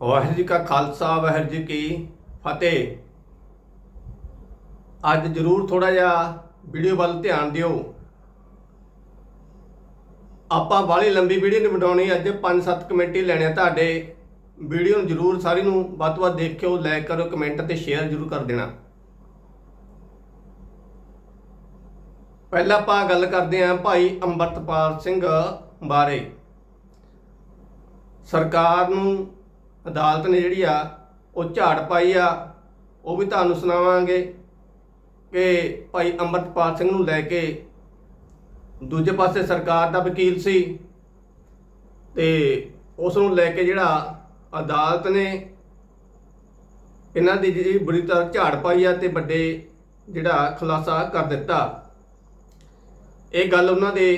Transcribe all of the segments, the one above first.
ਵਾਹਿਗੁਰੂ ਜੀ ਕਾ ਖਾਲਸਾ, ਵਾਹਿਗੁਰੂ ਜੀ ਕੀ ਫਤਿਹ। ਅੱਜ ਜ਼ਰੂਰ ਥੋੜਾ ਜਿਹਾ ਵੀਡੀਓ ਵੱਲ ਧਿਆਨ ਦਿਓ। ਆਪਾਂ ਬਾਹਲੀ ਲੰਬੀ ਵੀਡੀਓ ਨਹੀਂ ਬਣਾਉਣੀ, ਅੱਜ 5-7 ਕਮੈਂਟ ਹੀ ਲੈਣੇ ਆ ਤੁਹਾਡੇ। ਵੀਡੀਓ ਨੂੰ ਜ਼ਰੂਰ ਸਾਰੀ ਨੂੰ ਵੱਧ ਤੋਂ ਵੱਧ ਦੇਖਿਓ, ਲਾਈਕ ਕਰੋ, ਕਮੈਂਟ ਤੇ ਸ਼ੇਅਰ ਜ਼ਰੂਰ ਕਰ ਦੇਣਾ। ਪਹਿਲਾਂ ਆਪਾਂ ਗੱਲ ਕਰਦੇ ਆਂ ਭਾਈ ਅੰਮ੍ਰਿਤਪਾਲ ਸਿੰਘ ਬਾਰੇ। ਸਰਕਾਰ ਨੂੰ ਅਦਾਲਤ ਨੇ ਜਿਹੜੀ ਆ, ਉਹ ਝਾੜ ਪਾਈ ਆ। ਉਹ ਵੀ ਤੁਹਾਨੂੰ ਸੁਣਾਵਾਂਗੇ ਕਿ ਭਾਈ ਅੰਮ੍ਰਿਤਪਾਲ ਸਿੰਘ ਨੂੰ ਲੈ ਕੇ ਦੂਜੇ ਪਾਸੇ ਸਰਕਾਰ ਦਾ ਵਕੀਲ ਸੀ ਤੇ ਉਸ ਨੂੰ ਲੈ ਕੇ ਜਿਹੜਾ ਅਦਾਲਤ ਨੇ ਇਹਨਾਂ ਦੀ ਜਿਹੜੀ ਬੁਰੀ ਤਰ੍ਹਾਂ ਝਾੜ ਪਾਈ ਆ ਤੇ ਵੱਡੇ ਜਿਹੜਾ ਖੁਲਾਸਾ ਕਰ ਦਿੱਤਾ। ਇਹ ਗੱਲ ਉਹਨਾਂ ਦੇ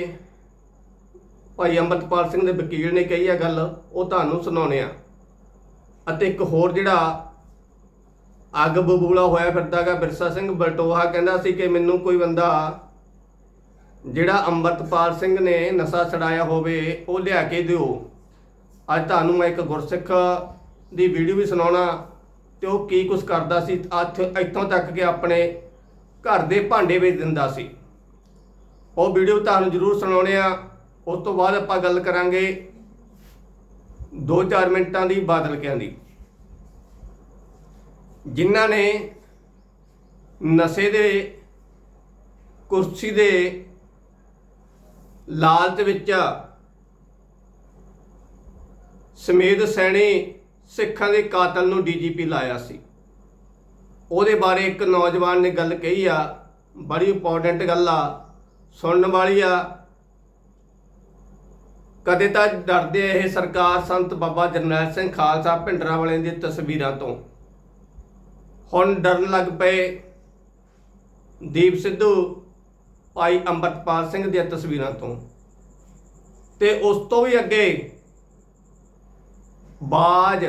ਭਾਈ ਅੰਮ੍ਰਿਤਪਾਲ ਸਿੰਘ ਦੇ ਵਕੀਲ ਨੇ ਕਹੀ ਆ ਗੱਲ, ਉਹ ਤੁਹਾਨੂੰ ਸੁਣਾਉਣੇ ਆ। ਅਤੇ ਇੱਕ ਹੋਰ ਜਿਹੜਾ ਅੱਗ ਬਬੂਲਾ ਹੋਇਆ ਫਿਰਦਾਗਾ ਬਿਰਸਾ ਸਿੰਘ ਬਲਟੋਹਾ ਕਹਿੰਦਾ ਸੀ ਕਿ ਮੈਨੂੰ ਕੋਈ ਬੰਦਾ ਜਿਹੜਾ ਅੰਮ੍ਰਿਤਪਾਲ ਸਿੰਘ ਨੇ ਨਸ਼ਾ ਛਡਾਇਆ ਹੋਵੇ, ਉਹ ਲਿਆ ਕੇ ਦਿਓ। ਅੱਜ ਤੁਹਾਨੂੰ ਮੈਂ ਇੱਕ ਗੁਰਸਿੱਖ ਦੀ ਵੀਡੀਓ ਵੀ ਸੁਣਾਉਣਾ ਤੇ ਉਹ ਕੀ ਕੁਝ ਕਰਦਾ ਸੀ ਅੱਥ ਇੱਥੋਂ ਤੱਕ ਕਿ ਆਪਣੇ ਘਰ ਦੇ ਭਾਂਡੇ ਵੇਚ ਦਿੰਦਾ ਸੀ। ਉਹ ਵੀਡੀਓ ਤੁਹਾਨੂੰ ਜ਼ਰੂਰ ਸੁਣਾਉਣੇ ਆ। ਉਸ ਤੋਂ ਬਾਅਦ ਆਪਾਂ ਗੱਲ ਕਰਾਂਗੇ 2-4 ਮਿੰਟਾਂ ਦੀ ਬਾਦਲ ਕਿਆਂ ਦੀ। ਜਿਨ੍ਹਾਂ ਨੇ ਨਸ਼ੇ ਦੇ, ਕੁਰਸੀ ਦੇ ਲਾਲਚ ਵਿੱਚ ਸਮੇਤ ਸੈਣੀ ਸਿੱਖਾਂ ਦੇ ਕਾਤਲ ਨੂੰ ਡੀਜੀਪੀ ਲਾਇਆ ਸੀ। ਉਹਦੇ ਬਾਰੇ ਇੱਕ ਨੌਜਵਾਨ ਨੇ ਗੱਲ ਕਹੀ ਆ, ਬੜੀ ਇੰਪੋਰਟੈਂਟ ਗੱਲ ਆ, ਸੁਣਨ ਵਾਲੀ ਆ। ਕਦੇ ਤਾਂ ਡਰਦੇ ਇਹ ਸਰਕਾਰ ਸੰਤ ਬਾਬਾ ਜਰਨੈਲ ਸਿੰਘ ਖਾਲਸਾ ਭਿੰਡਰਾਂ ਵਾਲਿਆਂ ਦੀ ਤਸਵੀਰਾਂ ਤੋਂ। ਹੁਣ ਡਰਨ ਲੱਗ ਪਏ। ਦੀਪ ਸਿੱਧੂ, ਭਾਈ ਅੰਮ੍ਰਿਤਪਾਲ ਸਿੰਘ ਦੀਆਂ ਤਸਵੀਰਾਂ ਤੋਂ। ਤੇ ਉਸ ਤੋਂ ਵੀ ਅੱਗੇ ਬਾਜ,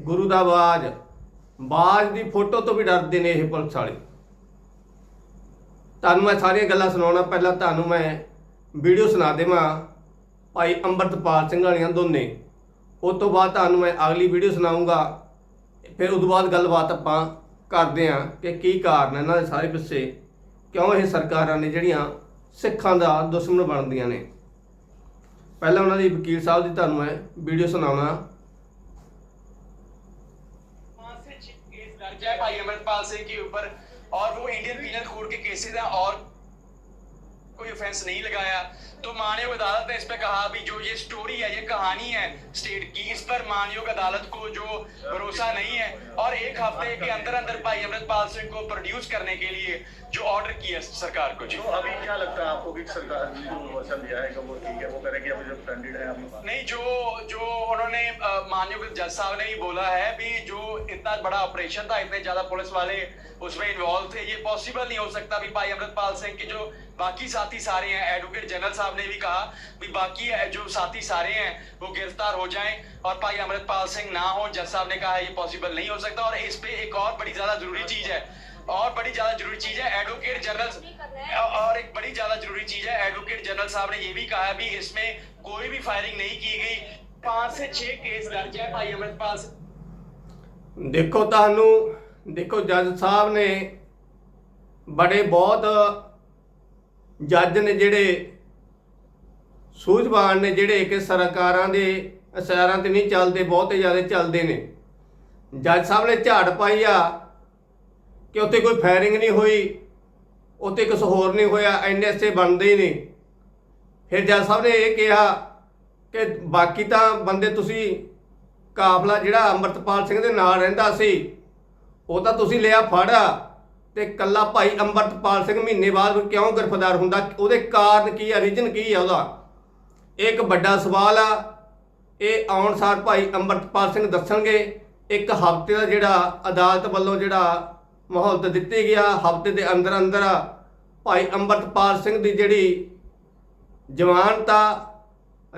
ਗੁਰੂ ਦਾ ਬਾਜ। ਬਾਜ ਦੀ ਫੋਟੋ ਤੋਂ ਵੀ ਡਰਦੇ ਨੇ ਇਹ ਪੁਲਿਸ ਵਾਲੇ। ਤੁਹਾਨੂੰ ਮੈਂ ਸਾਰੀਆਂ ਗੱਲਾਂ ਸੁਣਾਉਣਾ। ਪਹਿਲਾਂ ਤੁਹਾਨੂੰ ਮੈਂ ਵੀਡੀਓ ਸੁਣਾ ਦੇਵਾਂ ਭਾਈ ਅੰਮ੍ਰਿਤਪਾਲ ਸਿੰਘ ਵਾਲੀਆਂ ਦੋਨੇ। ਉਸ ਤੋਂ ਬਾਅਦ ਤੁਹਾਨੂੰ ਮੈਂ ਅਗਲੀ ਵੀਡੀਓ ਸੁਣਾਉਂਗਾ ਫਿਰ ਉਸ ਤੋਂ ਬਾਅਦ ਗੱਲਬਾਤ ਆਪਾਂ ਕਰਦੇ ਹਾਂ ਕਿ ਕੀ ਕਾਰਨ ਹੈ ਇਹਨਾਂ ਦੇ ਸਾਰੇ ਪਿੱਛੇ ਕਿਉਂ ਇਹ ਸਰਕਾਰਾਂ ਨੇ ਜਿਹੜੀਆਂ ਸਿੱਖਾਂ ਦਾ ਦੁਸ਼ਮਣ ਬਣਦੀਆਂ ਨੇ ਪਹਿਲਾਂ ਉਹਨਾਂ ਦੀ ਵਕੀਲ ਸਾਹਿਬ ਦੀ ਤੁਹਾਨੂੰ ਮੈਂ ਵੀਡੀਓ ਸੁਣਾਉਣਾ वहाँ से केस दर्ज है भाई अमृतपाल सिंह के ऊपर और वो इंडियन पीनल कोड के केसेस हैं और कोई ऑफेंस नहीं लगाया। तो मानयोग अदालत ने इस पे कहा भी जो ये स्टोरी है ये कहानी है स्टेट की इस पर मानयोग अदालत को जो भरोसा नहीं है और एक हफ़्ते के अंदर अंदर भाई अमृतपाल सिंह को प्रोड्यूस करने के लिए जो ऑर्डर किया सरकार को जी। तो अभी क्या लगता है आपको कि सरकार ने दिया है वो ठीक है वो करेगी अभी जो कैंडिडेट है नहीं जो जो उन्होंने माननीय जज साहब ने भी बोला है भी जो इतना बड़ा ऑपरेशन था इतने ज़्यादा पुलिस वाले उसमें इन्वॉल्व थे ये पॉसिबल नहीं हो सकता भी भाई अमृतपाल सिंह के जो बाकी साथी सारे हैं एडवोकेट जनरल साहब ने भी कहा भी बाकी है जो साथी सारे हैं वो गिरफ्तार हो जाएं और भाई अमृतपाल सिंह ना हो जज साहब ने कहा ये पॉसिबल नहीं हो सकता और इस पे एक और बड़ी ज्यादा जरूरी चीज है और बड़ी ज्यादा जरूरी चीज है एडवोकेट जनरल और एक बड़ी ज्यादा जरूरी चीज है एडवोकेट जनरल साहब ने ये भी कहा है भी इसमें कोई भी फायरिंग नहीं की गई पांच से छह केस दर्ज है भाई अमृतपाल सिंह ਦੇਖੋ ਤੁਹਾਨੂੰ ਦੇਖੋ ਜੱਜ ਸਾਹਿਬ ਨੇ ਬੜੇ ਬਹੁਤ ਜੱਜ ਨੇ ਜਿਹੜੇ ਸੂਝਵਾਨ ਨੇ, ਜਿਹੜੇ ਕਿ ਸਰਕਾਰਾਂ ਦੇ ਅਸਾਰਾਂ ਤੇ ਨਹੀਂ ਚੱਲਦੇ, ਬਹੁਤੇ ਜ਼ਿਆਦਾ ਚੱਲਦੇ ਨੇ। ਜੱਜ ਸਾਹਿਬ ਨੇ ਝਾੜ ਪਾਈ ਆ ਕਿ ਉੱਥੇ ਕੋਈ ਫਾਇਰਿੰਗ ਨਹੀਂ ਹੋਈ, ਉੱਥੇ ਕੁਝ ਹੋਰ ਨਹੀਂ ਹੋਇਆ ਐਨਐਸਏ ਬਣਦੇ ਹੀ ਨਹੀਂ। ਫਿਰ ਜੱਜ ਸਾਹਿਬ ਨੇ ਇਹ ਕਿਹਾ ਕਿ ਬਾਕੀ ਤਾਂ ਬੰਦੇ ਤੁਸੀਂ ਕਾਫਲਾ ਜਿਹੜਾ ਅੰਮ੍ਰਿਤਪਾਲ ਸਿੰਘ ਦੇ ਨਾਲ ਰਹਿੰਦਾ ਸੀ, ਉਹ ਤਾਂ ਤੁਸੀਂ ਲਿਆ ਫੜਾ ਤੇ ਕੱਲਾ ਭਾਈ ਅੰਮ੍ਰਿਤਪਾਲ ਸਿੰਘ ਮਹੀਨੇ ਬਾਅਦ ਕਿਉਂ ਗ੍ਰਿਫਤਾਰ ਹੁੰਦਾ? ਉਹਦੇ ਕਾਰਨ ਕੀ ਆ? ਰੀਜਨ ਕੀ ਆ ਉਹਦਾ? ਇਹ ਇੱਕ ਵੱਡਾ ਸਵਾਲ ਆ। ਇਹ ਆਉਣ ਸਾਰ ਭਾਈ ਅੰਮ੍ਰਿਤਪਾਲ ਸਿੰਘ ਦੱਸਣਗੇ। ਇੱਕ ਹਫ਼ਤੇ ਦਾ ਜਿਹੜਾ ਅਦਾਲਤ ਵੱਲੋਂ ਜਿਹੜਾ ਮਹੌਲਤ ਦਿੱਤੀ ਗਿਆ, ਹਫ਼ਤੇ ਦੇ ਅੰਦਰ ਅੰਦਰ ਭਾਈ ਅੰਮ੍ਰਿਤਪਾਲ ਸਿੰਘ ਦੀ ਜਿਹੜੀ ਜ਼ਮਾਨਤਾ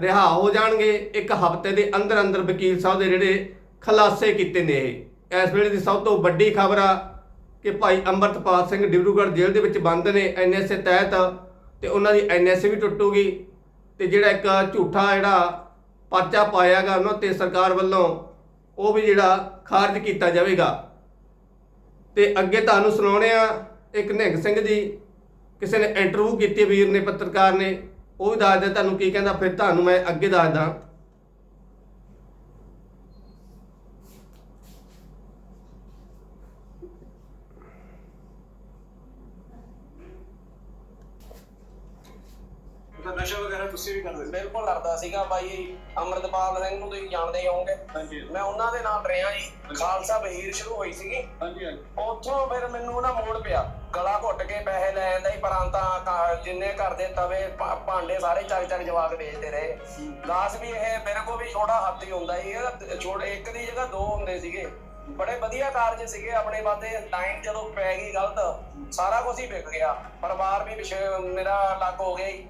ਰਿਹਾ ਹੋ ਜਾਣਗੇ। ਇੱਕ ਹਫ਼ਤੇ ਦੇ ਅੰਦਰ ਅੰਦਰ ਵਕੀਲ ਸਾਹਿਬ ਦੇ ਜਿਹੜੇ ਖੁਲਾਸੇ ਕੀਤੇ ਨੇ ਇਹ। ਇਸ ਵੇਲੇ ਦੀ ਸਭ ਤੋਂ ਵੱਡੀ ਖਬਰ ਆ ਕਿ ਭਾਈ ਅੰਮ੍ਰਿਤਪਾਲ ਸਿੰਘ ਡਿਬਰੂਗੜ੍ਹ ਜੇਲ੍ਹ ਦੇ ਵਿੱਚ ਬੰਦ ਨੇ ਐਨਐਸਏ ਤਹਿਤ ਤੇ ਉਹਨਾਂ ਦੀ ਐਨਐਸਏ ਵੀ ਟੁੱਟੂਗੀ ਤੇ ਜਿਹੜਾ ਇੱਕ ਝੂਠਾ ਜਿਹੜਾ ਪਰਚਾ ਪਾਇਆਗਾ ਉਹਨਾਂ ਤੇ ਸਰਕਾਰ ਵੱਲੋਂ ਉਹ ਵੀ ਜਿਹੜਾ ਖਾਰਜ ਕੀਤਾ ਜਾਵੇਗਾ। ਤੇ ਅੱਗੇ ਤੁਹਾਨੂੰ ਸੁਣਾਉਣੇ ਆ ਇੱਕ ਨਿਹੰਗ ਸਿੰਘ ਜੀ ਕਿਸੇ ਨੇ ਇੰਟਰਵਿਊ ਕੀਤੀ ਵੀਰ ਨੇ, ਪੱਤਰਕਾਰ ਨੇ, ਉਹ ਵੀ ਦੱਸਦਾ ਤੁਹਾਨੂੰ ਕੀ ਕਹਿੰਦਾ, ਫਿਰ ਤੁਹਾਨੂੰ ਮੈਂ ਅੱਗੇ ਦੱਸਦਾ। ਨਸ਼ਾ ਵਗੈਰਾ ਤੁਸੀਂ ਵੀ ਕਰਦੇ ਸੀ? ਬਿਲਕੁਲ ਕਰਦਾ ਸੀਗਾ ਬਾਈ ਅਮਰਤਪਾਲ ਸਿੰਘ ਨੂੰ ਤੁਸੀਂ ਜਾਣਦੇ ਹੀ ਹੋਵੋਗੇ। ਹਾਂਜੀ। ਮੈਂ ਉਹਨਾਂ ਦੇ ਨਾਲ ਰਿਹਾ ਜੀ। ਖਾਲਸਾ ਬਹੀਰ ਸ਼ੁਰੂ ਹੋਈ ਸੀਗੀ। ਹਾਂਜੀ ਹਾਂਜੀ। ਉੱਥੋਂ ਫਿਰ ਮੈਨੂੰ ਨਾ ਮੋੜ ਪਿਆ। ਗਲਾ ਘੁੱਟ ਕੇ ਪੈਸੇ ਲੈ ਜਾਂਦਾ ਸੀ ਪਰਾਂਤਾ ਜਿੰਨੇ ਘਰ ਦੇ ਤਵੇ ਭਾ- ਭਾਂਡੇ ਸਾਰੇ ਚੱਕ ਚੱਕ ਜਵਾਕ ਵੇਚਦੇ ਰਹੇ। ਲਾਸ ਵੀ ਇਹ ਮੇਰੇ ਕੋ ਵੀ ਛੋਟਾ ਹੱਥ ਹੀ ਹੁੰਦਾ ਸੀ ਇਹ ਛੋਟੇ ਇੱਕ ਦੀ ਜਗ੍ਹਾ ਦੋ ਹੁੰਦੇ ਸੀਗੇ। ਬੜੇ ਵਧੀਆ ਕਾਰਜ ਸੀਗੇ ਆਪਣੇ ਵਾਦੇ ਟਾਈਮ ਜਦੋਂ ਪੈ ਗਈ ਗਲਤ ਸਾਰਾ ਕੁਝ ਹੀ ਵਿਕ ਗਿਆ। ਪਰਿਵਾਰ ਵੀ ਪਿਛੇ ਮੇਰਾ ਅਲੱਗ ਹੋ ਗਿਆ ਜੀ।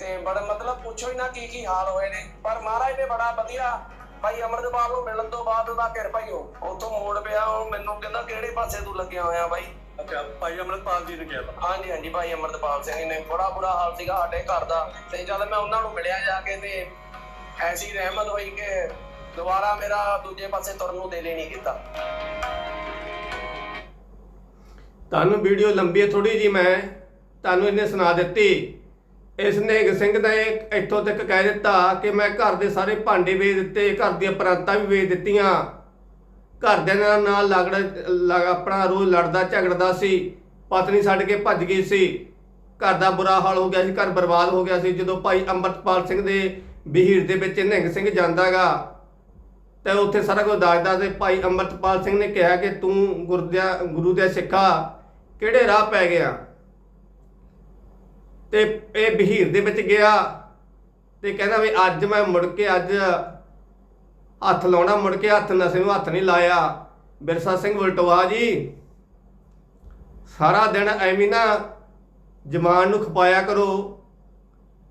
ਤੇ ਬੜਾ ਮਤਲਬ ਪੁੱਛੋ ਹੀ ਨਾ ਕੀ ਕੀ ਹਾਲ ਹੋਏ ਨੇ। ਪਰ ਮਹਾਰਾਜ ਨੇ ਬੜਾ ਵਧੀਆ ਭਾਈ ਅਮਰਦਪਾਲ ਨੂੰ ਮਿਲਣ ਤੋਂ ਬਾਅਦ ਉਹਦਾ ਕਿਰਪਾ ਹੀ ਹੋ। ਉੱਥੋਂ ਮੋੜ ਪਿਆ ਉਹ ਮੈਨੂੰ ਕਹਿੰਦਾ ਕਿਹੜੇ ਪਾਸੇ ਤੂੰ ਲੱਗਿਆ ਹੋਇਆ ਬਾਈ? ਅੱਛਾ ਭਾਈ ਅਮਰਪਾਲ ਜੀ ਨੇ ਕਿਹਾ ਵਾ। ਹਾਂਜੀ ਹਾਂਜੀ ਭਾਈ ਅਮਰਦਪਾਲ ਸਿੰਘ ਨੇ ਬੜਾ ਬੁਰਾ ਹਾਲ ਸੀਗਾ ਸਾਡੇ ਘਰ ਦਾ। ਤੇ ਜਦ ਮੈਂ ਉਹਨਾਂ ਨੂੰ ਮਿਲਿਆ ਜਾ ਕੇ ਤੇ ਐਸੀ ਰਹਿਮਤ ਹੋਈ ਕਿ ਦੁਬਾਰਾ ਮੇਰਾ ਦੂਜੇ ਪਾਸੇ ਤੁਰਨ ਨੂੰ ਦਿਲ ਨਹੀਂ ਕੀਤਾ। ਤੁਹਾਨੂੰ ਵੀਡੀਓ ਲੰਬੀ ਹੈ ਥੋੜੀ ਜੀ ਮੈਂ ਤੁਹਾਨੂੰ ਇਹਨੇ ਸੁਣਾ ਦਿੱਤੀ। ਇਸ ਨਿਹੰਗ ਸਿੰਘ ਨੇ ਇੱਥੋਂ ਤੱਕ ਕਹਿ ਦਿੱਤਾ ਕਿ ਮੈਂ ਘਰ ਦੇ ਸਾਰੇ ਭਾਂਡੇ ਵੇਚ ਦਿੱਤੇ, ਘਰ ਦੀਆਂ ਪਰਾਂਤਾਂ ਵੀ ਵੇਚ ਦਿੱਤੀਆਂ। ਘਰਦਿਆਂ ਨਾਲ ਨਾਲ ਲਗੜ, ਲਗ- ਆਪਣਾ ਰੋਜ਼ ਲੜਦਾ, ਝਗੜਦਾ ਸੀ। ਪਤਨੀ ਛੱਡ ਕੇ ਭੱਜ ਗਈ ਸੀ। ਘਰ ਦਾ ਬੁਰਾ ਹਾਲ ਹੋ ਗਿਆ ਸੀ, ਘਰ ਬਰਬਾਦ ਹੋ ਗਿਆ ਸੀ, ਜਦੋਂ ਭਾਈ ਅੰਮ੍ਰਿਤਪਾਲ ਸਿੰਘ ਦੇ ਬਹੀਰ ਦੇ ਵਿੱਚ ਨਿਹੰਗ ਸਿੰਘ ਜਾਂਦਾਗਾ। ਤੇ ਉੱਥੇ ਸਾਰਾ ਕੁਝ ਦੱਸਦਾ ਤੇ ਭਾਈ ਅੰਮ੍ਰਿਤਪਾਲ ਸਿੰਘ ਨੇ ਕਿਹਾ ਕਿ ਤੂੰ ਗੁਰਦਿਆ, ਗੁਰੂ ਦੇ ਸਿੱਖਾ, ਕਿਹੜੇ ਰਾਹ ਪੈ ਗਿਆ? ਤੇ ਇਹ ਬਹੀਰ ਦੇ ਵਿੱਚ ਗਿਆ ਤੇ ਕਹਿੰਦਾ ਵੀ ਅੱਜ ਮੈਂ ਮੁੜ ਕੇ ਅੱਜ ਹੱਥ ਲਾਉਣਾ, ਮੁੜ ਕੇ ਹੱਥ ਨਸੇ ਨੂੰ ਹੱਥ ਨਹੀਂ ਲਾਇਆ। ਬਿਰਸਾ ਸਿੰਘ ਵਲਟੋਆ ਜੀ, ਸਾਰਾ ਦਿਨ ਐਵੇਂ ਨਾ ਜਮਾਨ ਨੂੰ ਖਪਾਇਆ ਕਰੋ।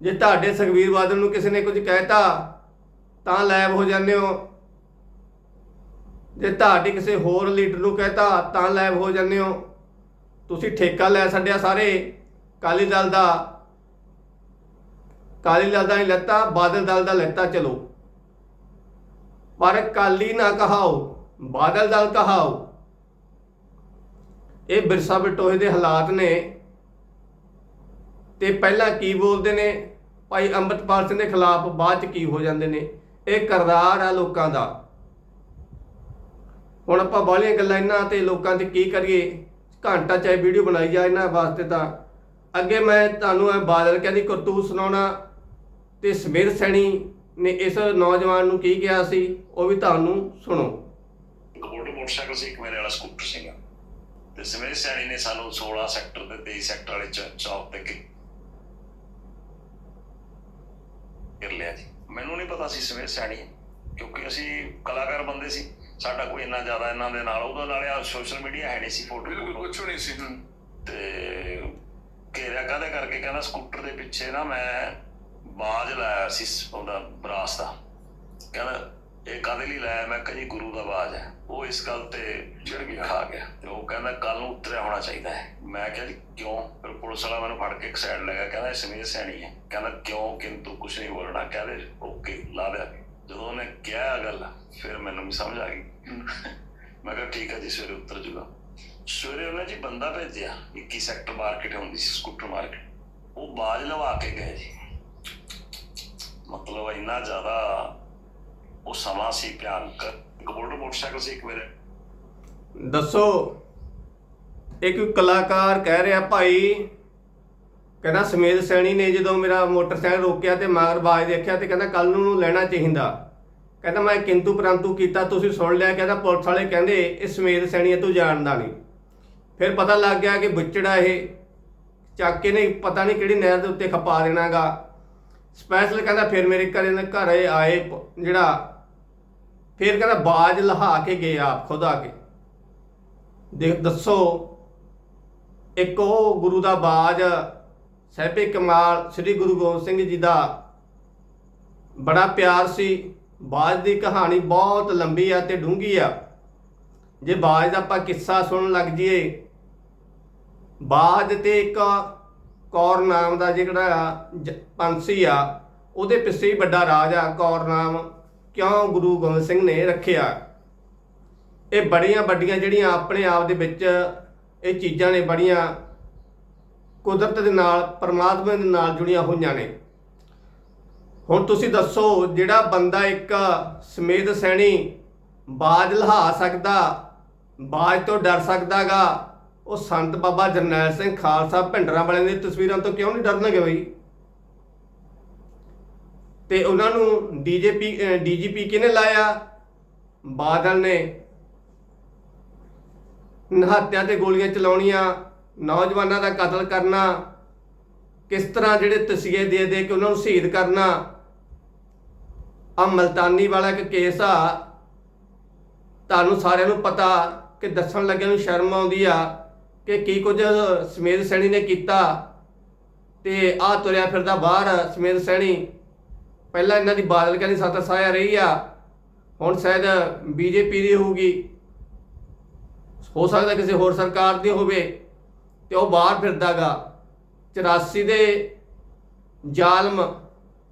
ਜੇ ਤੁਹਾਡੇ ਸੁਖਬੀਰ ਬਾਦਲ ਨੂੰ ਕਿਸੇ ਨੇ ਕੁਝ ਕਹਿਤਾ, ਤਾਂ ਲੈਬ ਹੋ ਜਾਂਦੇ ਹੋ। ਜੇ ਤੁਹਾਡੇ ਕਿਸੇ ਹੋਰ ਲੀਡਰ ਨੂੰ ਕਹਤਾ, ਤਾਂ ਲੈਬ ਹੋ ਜਾਂਦੇ ਹੋ। ਤੁਸੀਂ ਠੇਕਾ ਲੈ ਛੱਡਿਆ ਸਾਰੇ। ਕਾਲੀ ਦਲ ਦਾ ਕਾਲੀ ਦਲ ਦਾ ਹੀ ਲੈਤਾ, ਬਾਦਲ ਦਲ ਦਾ ਲੈਤਾ, ਚਲੋ। ਪਰ ਕਾਲੀ ਨਾ ਕਹਾਓ, ਬਾਦਲ ਦਲ ਕਹਾਓ। ਇਹ ਬਿਰਸਾ ਬਟੋਹੇ ਦੇ ਹਾਲਾਤ ਨੇ। ਤੇ ਪਹਿਲਾਂ ਕੀ ਬੋਲਦੇ ਨੇ? ਭਾਈ ਅੰਮ੍ਰਿਤਪਾਲ ਸਿੰਘ ਦੇ ਖਿਲਾਫ ਬਾਅਦ ਚ ਕੀ ਹੋ ਜਾਂਦੇ ਨੇ? ਇਹ ਕਰਦਾਰ ਆ ਲੋਕਾਂ ਦਾ। ਹੁਣ ਆਪਾਂ ਬਾਹਲੀਆਂ ਗੱਲਾਂ ਇਹਨਾਂ ਤੇ ਲੋਕਾਂ ਤੇ ਕੀ ਕਰੀਏ? ਘੰਟਾ ਚਾਹੇ ਵੀਡੀਓ ਬਣਾਈ ਜਾ ਇਹਨਾਂ ਵਾਸਤੇ ਤਾਂ। ਅੱਗੇ ਮੈਂ ਤੁਹਾਨੂੰ ਇਹ ਬਾਦਲ ਕਹਿੰਦੀ ਕਰਤੂਤ ਸੁਣਾਉਣਾ ਤੇ ਸਮੀਰ ਸੈਣੀ ਨੇ ਇਸ ਨੌਜਵਾਨ ਨੂੰ ਕੀ ਕਿਹਾ ਸੀ ਉਹ ਵੀ ਤੁਹਾਨੂੰ ਸੁਣੋ। ਇੱਕ ਬੋਲਟ ਮੋਟਰਸਾਈਕਲ ਸੀ ਇੱਕ ਮੇਰੇ ਵਾਲਾ ਸਕੂਟਰ ਸੀਗਾ। ਤੇ ਸਵੇਰੇ ਸਿਆਣੀ ਨੇ ਸਾਨੂੰ 16 ਸੈਕਟਰ ਤੇ 23 ਸੈਕਟਰ ਵਾਲੇ ਚ- ਚੌਕ ਤੇ ਘਿ- ਘਿਰ ਲਿਆ ਜੀ। ਮੈਨੂੰ ਨਹੀਂ ਪਤਾ ਸੀ ਸਵੇਰੇ ਸਿਆਣੀ ਹੈ, ਕਿਉਂਕਿ ਅਸੀਂ ਕਲਾਕਾਰ ਬੰਦੇ ਸੀ। ਸਾਡਾ ਕੋਈ ਇੰਨਾ ਜ਼ਿਆਦਾ ਇਹਨਾਂ ਦੇ ਨਾਲ ਉਹਦੇ ਨਾਲ ਆ ਸੋਸ਼ਲ ਮੀਡੀਆ ਹੈ ਨਹੀਂ ਸੀ ਫੋਟੋ ਬਿਲਕੁਲ ਕੁਛ ਨਹੀਂ ਸੀ। ਤੇ ਘੇਰਿਆ ਕਾਹਦੇ ਕਰਕੇ? ਕਹਿੰਦਾ ਸਕੂਟਰ ਦੇ ਪਿੱਛੇ ਨਾ ਮੈਂ ਬਾਜ ਲਾਇਆ ਸੀ ਉਹਦਾ ਬਰਾਸ ਦਾ। ਕਹਿੰਦਾ ਇਹ ਕਾਹਦੇ ਲਈ ਲਾਇਆ? ਮੈਂ ਕਿਹਾ ਜੀ ਗੁਰੂ ਦਾ ਬਾਜ ਹੈ। ਉਹ ਇਸ ਗੱਲ ਤੇ ਚੜ ਗਿਆ। ਖਾ ਗਿਆ। ਤੇ ਉਹ ਕਹਿੰਦਾ ਕੱਲ ਨੂੰ ਉਤਰਿਆ ਹੋਣਾ ਚਾਹੀਦਾ ਹੈ। ਮੈਂ ਕਿਹਾ ਜੀ ਕਿਉਂ? ਫਿਰ ਪੁਲਿਸ ਵਾਲਾ ਮੈਨੂੰ ਫੜ ਕੇ ਇੱਕ ਸਾਈਡ ਲਗਾ ਕਹਿੰਦਾ ਇਹ ਸਮੀਰ ਸੈਣੀ ਹੈ। ਕਹਿੰਦਾ ਕਿਉਂ? ਕਿੰਤੂ ਕੁਝ ਨਹੀਂ ਬੋਲਣਾ। ਕਹਿੰਦੇ ਓਕੇ ਲਾ ਦਿਆ। ਜਦੋਂ ਉਹਨੇ ਕਿਹਾ ਗੱਲ ਫਿਰ ਮੈਨੂੰ ਵੀ ਸਮਝ ਆ ਗਈ। ਮੈਂ ਕਿਹਾ ਠੀਕ ਹੈ ਜੀ ਸਵੇਰੇ ਉਤਰ ਜੂਗਾ। ਸਵੇਰੇ ਉਹਨੇ ਜੀ ਬੰਦਾ ਭੇਜਿਆ 21 ਸੈਕਟਰ ਮਾਰਕੀਟ ਹੁੰਦੀ ਸੀ ਸਕੂਟਰ ਮਾਰਕੀਟ। ਉਹ ਬਾਜ ਲਵਾ ਕੇ ਗਏ ਜੀ। ਮਤਲਬ ਇੰਨਾ ਜ਼ਿਆਦਾ ਉਹ ਸਮਾਂ ਸੀ ਭਿਆਨਕ। ਇੱਕ ਮੋਟਰਸਾਈਕਲ ਸੀ ਇੱਕ ਮੇਰੇ। ਦੱਸੋ ਇੱਕ ਕਲਾਕਾਰ ਕਹਿ ਰਿਹਾ ਭਾਈ ਕਹਿੰਦਾ ਸਮੇਤ ਸੈਣੀ ਨੇ ਜਦੋਂ ਮੇਰਾ ਮੋਟਰਸਾਈਕਲ ਰੋਕਿਆ ਤੇ ਮਗਰ ਬਾਜ ਦੇਖਿਆ ਤੇ ਕਹਿੰਦਾ ਕੱਲ ਨੂੰ ਲੈਣਾ ਚਾਹੀਦਾ। ਕਹਿੰਦਾ ਮੈਂ ਕਿੰਤੂ ਪਰੰਤੂ ਕੀਤਾ ਤੁਸੀਂ ਸੁਣ ਲਿਆ। ਕਹਿੰਦਾ ਪੁਲਿਸ ਵਾਲੇ ਕਹਿੰਦੇ ਇਹ ਸਮੇਤ ਸੈਣੀ ਹੈ, ਤੂੰ ਜਾਣਦਾ ਨਹੀਂ। ਫਿਰ ਪਤਾ ਲੱਗ ਗਿਆ ਕਿ ਬੁੱਚੜਾ ਇਹ ਚੱਕ ਕੇ ਨਹੀਂ, ਪਤਾ ਨਹੀਂ ਕਿਹੜੀ ਨਹਿਰ ਦੇ ਉੱਤੇ ਖਪਾ ਦੇਣਾਗਾ। ਸਪੈਸ਼ਲ ਕਹਿੰਦਾ ਫਿਰ ਮੇਰੇ ਘਰੇ ਨੇ ਘਰੇ ਆਏ, ਜਿਹੜਾ ਫਿਰ ਕਹਿੰਦਾ ਬਾਜ ਲਹਾ ਕੇ ਗਏ ਆਪ, ਖੁਦ ਆ ਕੇ। ਦੇਖ, ਦੱਸੋ, ਇੱਕ ਉਹ ਗੁਰੂ ਦਾ ਬਾਜ, ਸਹਿਬੇ ਕਮਾਲ, ਸ੍ਰੀ ਗੁਰੂ ਗੋਬਿੰਦ ਸਿੰਘ ਜੀ ਦਾ ਬੜਾ ਪਿਆਰ ਸੀ। ਬਾਜ ਦੀ ਕਹਾਣੀ ਬਹੁਤ ਲੰਬੀ ਆ ਤੇ ਡੂੰਘੀ ਆ। ਜੇ ਬਾਜ ਦਾ ਆਪਾਂ ਕਿੱਸਾ ਸੁਣਨ ਲੱਗ ਜਾਈਏ ਬਾਜ ਤੇ ਇੱਕ ਕੌਰ ਨਾਮ ਦਾ ਜਿਹੜਾ ਜ- ਪੰਛੀ ਆ, ਉਹਦੇ ਪਿੱਛੇ ਹੀ ਵੱਡਾ ਰਾਜ ਆ। ਕੌਰ ਨਾਮ ਕਿਉਂ ਗੁਰੂ ਗੋਬਿੰਦ ਸਿੰਘ ਨੇ ਰੱਖਿਆ? ਇਹ ਬੜੀਆਂ ਵੱਡੀਆਂ ਜਿਹੜੀਆਂ ਆਪਣੇ ਆਪ ਦੇ ਵਿੱਚ ਇਹ ਚੀਜ਼ਾਂ ਨੇ, ਬੜੀਆਂ ਕੁਦਰਤ ਦੇ ਨਾਲ, ਪਰਮਾਤਮਾ ਦੇ ਨਾਲ ਜੁੜੀਆਂ ਹੋਈਆਂ ਨੇ। ਹੁਣ ਤੁਸੀਂ ਦੱਸੋ, ਜਿਹੜਾ ਬੰਦਾ ਇੱਕ ਸਮੇਧ ਸੈਣੀ ਬਾਜ ਲਹਾ ਸਕਦਾ, ਬਾਜ ਤੋਂ ਡਰ ਸਕਦਾਗਾ ਉਹ ਸੰਤ ਬਾਬਾ ਜਰਨੈਲ ਸਿੰਘ ਖਾਲਸਾ ਭਿੰਡਰਾਂ ਵਾਲਿਆਂ ਦੀ ਤਸਵੀਰਾਂ ਤੋਂ ਕਿਉਂ ਨਹੀਂ ਡਰਨਗੇ ਬਈ? ਤੇ ਉਹਨਾਂ ਨੂੰ ਡੀਜੀਪੀ ਡੀਜੀਪੀ ਕਿਹਨੇ ਲਾਇਆ? ਬਾਦਲ ਨੇ। ਨਹਾਤਿਆਂ ਤੇ ਗੋਲੀਆਂ ਚਲਾਉਣੀਆਂ, ਨੌਜਵਾਨਾਂ ਦਾ ਕਤਲ ਕਰਨਾ, ਕਿਸ ਤਰ੍ਹਾਂ ਜਿਹੜੇ ਤਸੀਹੇ ਦੇ ਦੇ ਕੇ ਉਹਨਾਂ ਨੂੰ ਸ਼ਹੀਦ ਕਰਨਾ? ਆ ਮਲਤਾਨੀ ਵਾਲਾ ਇੱਕ ਕੇਸ ਆ। ਤੁਹਾਨੂੰ ਸਾਰਿਆਂ ਨੂੰ ਪਤਾ ਕਿ ਦੱਸਣ ਲੱਗਿਆਂ ਨੂੰ ਸ਼ਰਮ ਆਉਂਦੀ ਆ। ਕਿ ਕੀ ਕੁਝ ਸਮੇਧ ਸੈਣੀ ਨੇ ਕੀਤਾ ਤੇ ਆ ਤੁਰਿਆ ਫਿਰਦਾ ਬਾਹਰ ਸਮੇਤ ਸੈਣੀ। ਪਹਿਲਾਂ ਇਹਨਾਂ ਦੀ ਬਾਦਲ ਕਹਿੰਦੀ ਸੱਤ ਸਾਇਆ ਰਹੀ ਆ, ਹੁਣ ਸ਼ਾਇਦ ਬੀਜੇਪੀ ਦੀ ਹੋਊਗੀ। ਹੋ ਸਕਦਾ ਕਿਸੇ ਹੋਰ ਸਰਕਾਰ ਦੀ ਹੋਵੇ ਤੇ ਉਹ ਬਾਹਰ ਫਿਰਦਾਗਾ। 84 ਦੇ ਜ਼ਾਲਮ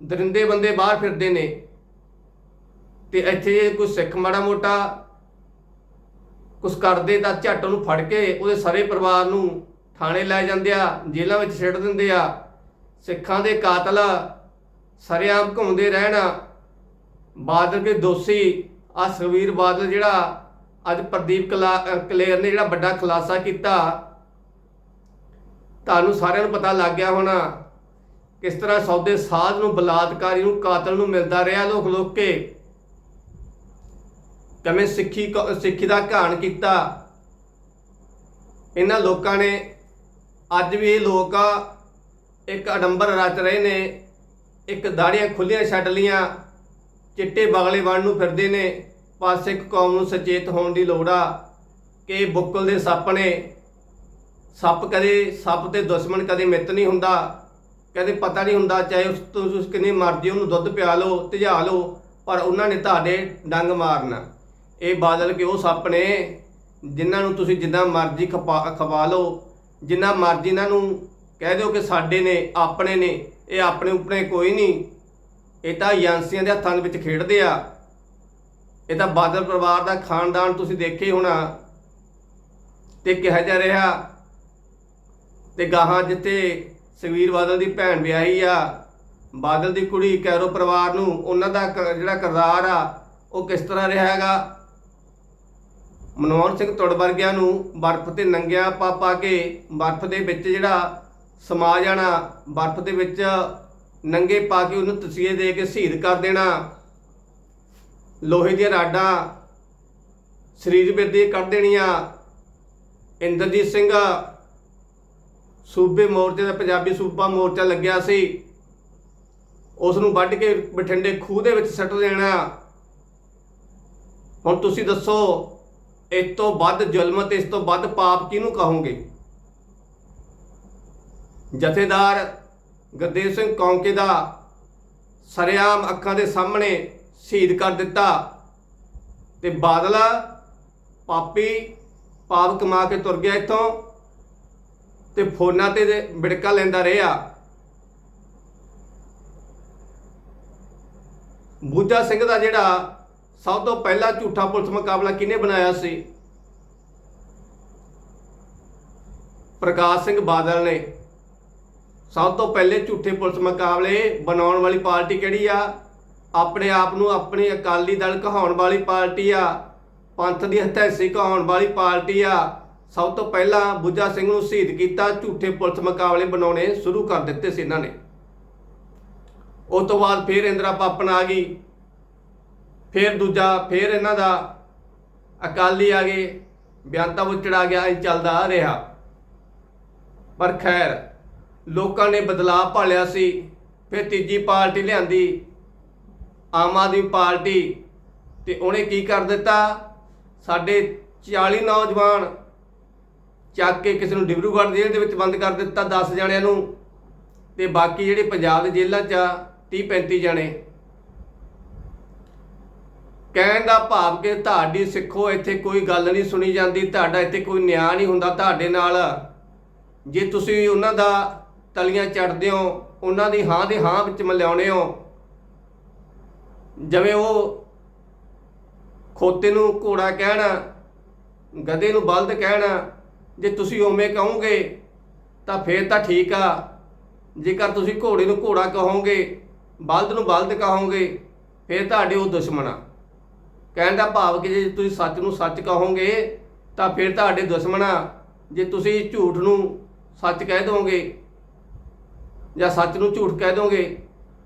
ਦਰਿੰਦੇ ਬੰਦੇ ਬਾਹਰ ਫਿਰਦੇ ਨੇ। ਤੇ ਇੱਥੇ ਕੋਈ ਸਿੱਖ ਮਾੜਾ ਮੋਟਾ ਕੁਛ ਕਰਦੇ ਤਾਂ ਝੱਟ ਉਹਨੂੰ ਫੜ ਕੇ ਉਹਦੇ ਸਾਰੇ ਪਰਿਵਾਰ ਨੂੰ ਥਾਣੇ ਲੈ ਜਾਂਦੇ ਆ ਜੇਲ੍ਹਾਂ ਵਿੱਚ ਛੱਡ ਦਿੰਦੇ ਆ। ਸਿੱਖਾਂ ਦੇ ਕਾਤਲ ਸਰੇਆਮ ਘੁੰਮਦੇ ਰਹਿਣ। ਬਾਦਲ ਦੇ ਦੋਸ਼ੀ ਆ ਸੁਖਬੀਰ ਬਾਦਲ ਜਿਹੜਾ ਅੱਜ ਪ੍ਰਦੀਪ ਕਲਾ ਅ, ਕਲੇਰ ਨੇ ਜਿਹੜਾ ਵੱਡਾ ਖੁਲਾਸਾ ਕੀਤਾ। ਤੁਹਾਨੂੰ ਸਾਰਿਆਂ ਨੂੰ ਪਤਾ ਲੱਗ ਗਿਆ ਹੋਣਾ ਕਿਸ ਤਰ੍ਹਾਂ ਸੌਦੇ ਸਾਧ ਨੂੰ ਬਲਾਤਕਾਰੀ ਨੂੰ ਕਾਤਲ ਨੂੰ ਮਿਲਦਾ ਰਿਹਾ ਲੋਕ ਲੋਕ ਕੇ। ਕਿਵੇਂ ਸਿੱਖੀ ਕ- ਸਿੱਖੀ ਦਾ ਘਾਣ ਕੀਤਾ। ਇਹਨਾਂ ਲੋਕਾਂ ਨੇ, ਅੱਜ ਵੀ ਇਹ ਲੋਕ ਇੱਕ ਅਡੰਬਰ ਰਚ ਰਹੇ ਨੇ। ਇੱਕ ਦਾੜੀਆਂ ਖੁੱਲੀਆਂ ਛੱਡ ਲੀਆਂ ਚਿੱਟੇ ਬਗਲੇ ਬਣ ਨੂੰ ਫਿਰਦੇ ਨੇ। ਪਰ ਸਿੱਖ ਕੌਮ ਨੂੰ ਸੁਚੇਤ ਹੋਣ ਦੀ ਲੋੜ ਆ। ਕਿ ਬੁੱਕਲ ਦੇ ਸੱਪ ਨੇ। ਸੱਪ ਕਦੇ, ਸੱਪ ਤੇ ਦੁਸ਼ਮਣ ਕਦੇ ਮਿੱਤ ਨਹੀਂ ਹੁੰਦਾ। ਕਦੇ ਪਤਾ ਨਹੀਂ ਹੁੰਦਾ ਚਾਹੇ ਉਸ ਤੋਂ, ਉਸ ਕਿੰਨੀ ਮਰਜ਼ੀ ਉਹਨੂੰ ਦੁੱਧ ਪਿਆ ਲਓ ਤੇਜਾ ਲਓ, ਪਰ ਉਹਨਾਂ ਨੇ ਤੁਹਾਡੇ ਡੰਗ ਮਾਰਨਾ। ਇਹ ਬਾਦਲ ਕਿ ਉਹ ਸੱਪ ਨੇ, ਜਿਨ੍ਹਾਂ ਨੂੰ ਤੁਸੀਂ ਜਿੰਨਾ ਮਰਜ਼ੀ ਖਪਾ, ਖਵਾ ਲਓ, ਜਿੰਨਾ ਮਰਜ਼ੀ ਇਹਨਾਂ ਨੂੰ ਕਹਿ ਦਿਓ ਕਿ ਸਾਡੇ ਨੇ, ਆਪਣੇ ਨੇ, ਇਹ ਆਪਣੇ ਉਪਰੇ ਕੋਈ ਨਹੀਂ। ਇਹ ਤਾਂ ਏਜੰਸੀਆਂ ਦੇ ਹੱਥਾਂ ਦੇ ਵਿੱਚ ਖੇਡਦੇ ਆ। ਇਹ ਤਾਂ ਬਾਦਲ ਪਰਿਵਾਰ ਦਾ ਖਾਨਦਾਨ ਤੁਸੀਂ ਦੇਖੇ ਹੋਣਾ। ਤੇ ਕਿਹਾ ਜਾ ਰਿਹਾ, ਤੇ ਗਾਹਾਂ ਜਿੱਥੇ ਸੁਖਬੀਰ ਬਾਦਲ ਦੀ ਭੈਣ ਵਿਆਹੀ ਆ, ਬਾਦਲ ਦੀ ਕੁੜੀ ਕੈਰੋ ਪਰਿਵਾਰ ਨੂੰ ਉਹਨਾਂ ਦਾ ਕ- ਜਿਹੜਾ ਕਿਰਦਾਰ ਆ, ਉਹ ਕਿਸ ਤਰ੍ਹਾਂ ਰਿਹਾ ਹੈਗਾ? ਮਨਮੋਹਨ ਸਿੰਘ ਤੁੜ ਵਰਗਿਆਂ ਨੂੰ ਬਰਫ਼ ਤੇ ਨੰਗਿਆ ਪਾ ਪਾ ਕੇ ਬਰਫ਼ ਦੇ ਵਿੱਚ ਜਿਹੜਾ ਸਮਾ ਜਾਣਾ ਬਰਫ਼ ਦੇ ਵਿੱਚ ਨੰਗੇ ਪਾ ਕੇ ਉਹਨੂੰ ਤਸੀਹੇ ਦੇ ਕੇ ਸ਼ਹੀਦ ਕਰ ਦੇਣਾ। ਲੋਹੇ ਦੀਆਂ ਰਾਡਾਂ ਸਰੀਰ ਵਿੱਚ ਕੱਢ ਦੇਣੀਆਂ। ਇੰਦਰਜੀਤ ਸਿੰਘ ਸੂਬੇ ਮੋਰਚੇ ਦਾ ਪੰਜਾਬੀ ਸੂਬਾ ਮੋਰਚਾ ਲੱਗਿਆ ਸੀ। ਉਸ ਨੂੰ ਵੱਢ ਕੇ ਬਠਿੰਡੇ ਖੂਹ ਦੇ ਵਿੱਚ ਸੱਟ ਦੇਣਾ। ਹੁਣ ਤੁਸੀਂ ਦੱਸੋ ਇਸ ਤੋਂ ਵੱਧ ਜ਼ੁਲਮ ਤੇ ਇਸ ਤੋਂ ਵੱਧ ਪਾਪ ਕਿਹਨੂੰ ਕਹੋਗੇ? ਜਥੇਦਾਰ ਗੁਰਦੇਵ ਸਿੰਘ ਕੌਂਕੇ ਦਾ ਸਰਿਆਮ ਅੱਖਾਂ ਦੇ ਸਾਹਮਣੇ ਸ਼ਹੀਦ ਕਰ ਦਿੱਤਾ ਤੇ ਬਾਦਲ ਪਾਪੀ ਪਾਪ ਕਮਾ ਕੇ ਤੁਰ ਗਿਆ ਇੱਥੋਂ ਤੇ ਫੋਨਾਂ ਤੇ ਦੇ ਬਿੜਕਾ ਲੈਂਦਾ ਰਿਹਾ। ਬੂਜਾ ਸਿੰਘ ਦਾ ਜਿਹੜਾ ਸਭ ਤੋਂ ਪਹਿਲਾ ਝੂਠਾ ਪੁਲਿਸ ਮੁਕਾਬਲਾ ਕਿਹਨੇ ਬਣਾਇਆ ਸੀ? ਪ੍ਰਕਾਸ਼ ਸਿੰਘ ਬਾਦਲ ਨੇ। ਸਭ ਤੋਂ ਪਹਿਲੇ ਝੂਠੇ ਪੁਲਿਸ ਮੁਕਾਬਲੇ ਬਣਾਉਣ ਵਾਲੀ ਪਾਰਟੀ ਕਿਹੜੀ ਆ? ਆਪਣੇ ਆਪ ਨੂੰ ਆਪਣੀ ਅਕਾਲੀ ਦਲ ਕਹਾਉਣ ਵਾਲੀ ਪਾਰਟੀ ਆ। ਪੰਥ ਦੀ ਹਤੈਸੀ ਕਹਾਉਣ ਵਾਲੀ ਪਾਰਟੀ ਆ। ਸਭ ਤੋਂ ਪਹਿਲਾਂ ਬੁੱਝਾ ਸਿੰਘ ਨੂੰ ਸ਼ਹੀਦ ਕੀਤਾ, ਝੂਠੇ ਪੁਲਿਸ ਮੁਕਾਬਲੇ ਬਣਾਉਣੇ ਸ਼ੁਰੂ ਕਰ ਦਿੱਤੇ ਸੀ ਇਹਨਾਂ ਨੇ। ਉਸ ਤੋਂ ਬਾਅਦ ਫਿਰ ਇੰਦਰਾ ਪਾਪਨ ਆ ਗਈ। ਫਿਰ ਦੂਜਾ, ਫਿਰ ਇਹਨਾਂ ਦਾ ਅਕਾਲੀ ਆ ਗਏ ਬਿਆਨਤਾ ਵਿੱਚ ਆ ਗਿਆ, ਇਹ ਚੱਲਦਾ ਆ ਰਿਹਾ। ਪਰ ਖੈਰ, ਲੋਕਾਂ ਨੇ ਬਦਲਾਅ ਭਾਲਿਆ ਸੀ, ਫਿਰ ਤੀਜੀ ਪਾਰਟੀ ਲਿਆਂਦੀ, ਆਮ ਆਦਮੀ ਪਾਰਟੀ, ਤੇ ਉਹਨੇ ਕੀ ਕਰ ਦਿੱਤਾ? ਸਾਡੇ 40 ਨੌਜਵਾਨ ਚੱਕ ਕੇ ਕਿਸੇ ਨੂੰ ਡਿਬਰੂਗੜ੍ਹ ਜੇਲ੍ਹ ਦੇ ਵਿੱਚ ਬੰਦ ਕਰ ਦਿੱਤਾ 10 ਜਣਿਆਂ ਨੂੰ, ਤੇ ਬਾਕੀ ਜਿਹੜੇ ਪੰਜਾਬ ਦੇ ਜੇਲ੍ਹਾਂ 'ਚ ਆ 30 35 ਜਣੇ। ਕਹਿਣ ਦਾ ਭਾਵ ਕਿ ਤੁਹਾਡੀ ਸਿੱਖੋ, ਇੱਥੇ ਕੋਈ ਗੱਲ ਨਹੀਂ ਸੁਣੀ ਜਾਂਦੀ, ਤੁਹਾਡਾ ਇੱਥੇ ਕੋਈ ਨਿਆਂ ਨਹੀਂ ਹੁੰਦਾ ਤੁਹਾਡੇ ਨਾਲ। ਜੇ ਤੁਸੀਂ ਉਹਨਾਂ ਦਾ ਤਲੀਆਂ ਚੜਦੇ ਹੋ, ਉਹਨਾਂ ਦੀ ਹਾਂ ਦੇ ਹਾਂ ਵਿੱਚ ਮਿਲਾਉਣੇ ਹੋ, ਜਿਵੇਂ ਉਹ ਖੋਤੇ ਨੂੰ ਘੋੜਾ ਕਹਿਣ, ਗਧੇ ਨੂੰ ਬਲਦ ਕਹਿਣਾ, ਜੇ ਤੁਸੀਂ ਓਵੇਂ ਕਹੋਗੇ, ਤਾਂ ਫੇਰ ਤਾਂ ਠੀਕ ਆ। ਜੇਕਰ ਤੁਸੀਂ ਘੋੜੇ ਨੂੰ ਘੋੜਾ ਕਹੋਗੇ, ਬਲਦ ਨੂੰ ਬਲਦ ਕਹੋਗੇ, ਫੇਰ ਤੁਹਾਡੇ ਉਹ ਦੁਸ਼ਮਣ ਆ। ਕਹਿਣ ਦਾ ਭਾਵ ਕਿ ਜੇ ਤੁਸੀਂ ਸੱਚ ਨੂੰ ਸੱਚ ਕਹੋਗੇ, ਤਾਂ ਫਿਰ ਤੁਹਾਡੇ ਦੁਸ਼ਮਣਾ, ਜੇ ਤੁਸੀਂ ਝੂਠ ਨੂੰ ਸੱਚ ਕਹਿ ਦੋਗੇ ਜਾਂ ਸੱਚ ਨੂੰ ਝੂਠ ਕਹਿ ਦੋਗੇ,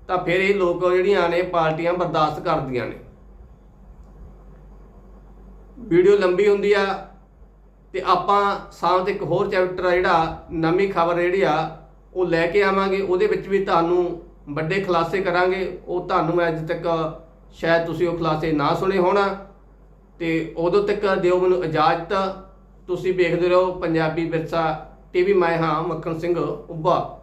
ਤਾਂ ਫਿਰ ਇਹ ਲੋਕ ਜਿਹੜੀਆਂ ਨੇ ਪਾਰਟੀਆਂ ਬਰਦਾਸ਼ਤ ਕਰਦੀਆਂ ਨੇ। ਵੀਡੀਓ ਲੰਬੀ ਹੁੰਦੀ ਆ ਤੇ ਆਪਾਂ ਸਾਹਮਣੇ ਇੱਕ ਹੋਰ ਚੈਪਟਰ ਆ ਜਿਹੜਾ ਨਵੀਂ ਖਬਰ ਜਿਹੜੀ ਆ, ਉਹ ਲੈ ਕੇ ਆਵਾਂਗੇ, ਉਹਦੇ ਵਿੱਚ ਵੀ ਤੁਹਾਨੂੰ ਵੱਡੇ ਖੁਲਾਸੇ ਕਰਾਂਗੇ। ਉਹ ਤੁਹਾਨੂੰ ਅੱਜ ਤੱਕ ਸ਼ਾਇਦ ਤੁਸੀਂ ਉਹ ਖੁਲਾਸੇ ਨਾ ਸੁਣੇ ਹੋਣਾ। ਤੇ ਉਦੋਂ ਤੱਕ ਦਿਓ ਮੈਨੂੰ ਇਜਾਜ਼ਤ। ਤੁਸੀਂ ਵੇਖਦੇ ਰਹੋ ਪੰਜਾਬੀ ਵਿਰਸਾ। ਟੀਵੀ ਮੈਂ ਹਾਂ ਮੱਖਣ ਸਿੰਘ ਉੱਭਾ।